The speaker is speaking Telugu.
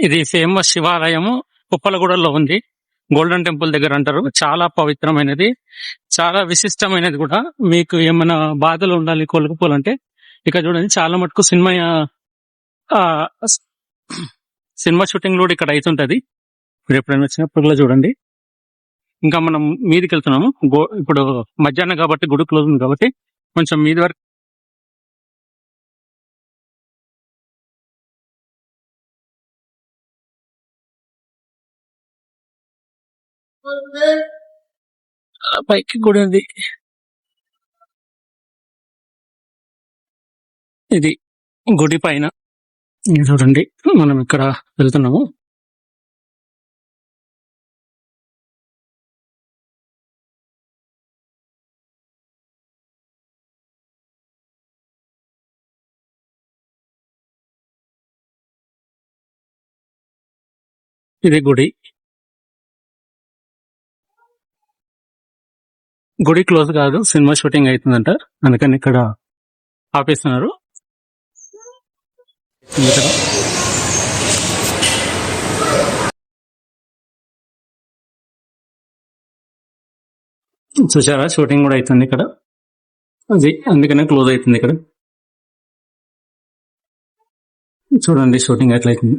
ఇది ఫేమస్ శివాలయము. ఉప్పలగూడలో ఉంది. గోల్డెన్ టెంపుల్ దగ్గర అంటారు. చాలా పవిత్రమైనది. చాలా విశిష్టమైనది కూడా. మీకు ఏమైనా బాధలు ఉండాలి కొలుకుపోవాలంటే ఇక్కడ చూడండి చాలా మటుకు సినిమా ఆ, సినిమా షూటింగ్ కూడా ఇక్కడ అవుతుంటది. మీరు ఎప్పుడైనా వచ్చినప్పుడు చూడండి. ఇంకా మనం మీదికి వెళ్తున్నాము. గో- ఇప్పుడు మధ్యాహ్నం కాబట్టి గుడి క్లోజ్ ఉంది కాబట్టి కొంచెం మీది వరకు పైకి గుడి ఉంది ఇది గుడి పైన. చూడండి మనం ఇక్కడ వెళ్తున్నాము. ఇది గుడి. గుడి క్లోజ్ కాదు సినిమా షూటింగ్ అవుతుందంట అందుకని ఇక్కడ ఆపేస్తున్నారు. చూసారా షూటింగ్ కూడా అవుతుంది ఇక్కడ. అది అందుకనే క్లోజ్ అవుతుంది ఇక్కడ. చూడండి షూటింగ్ ఎట్లా అవుతుంది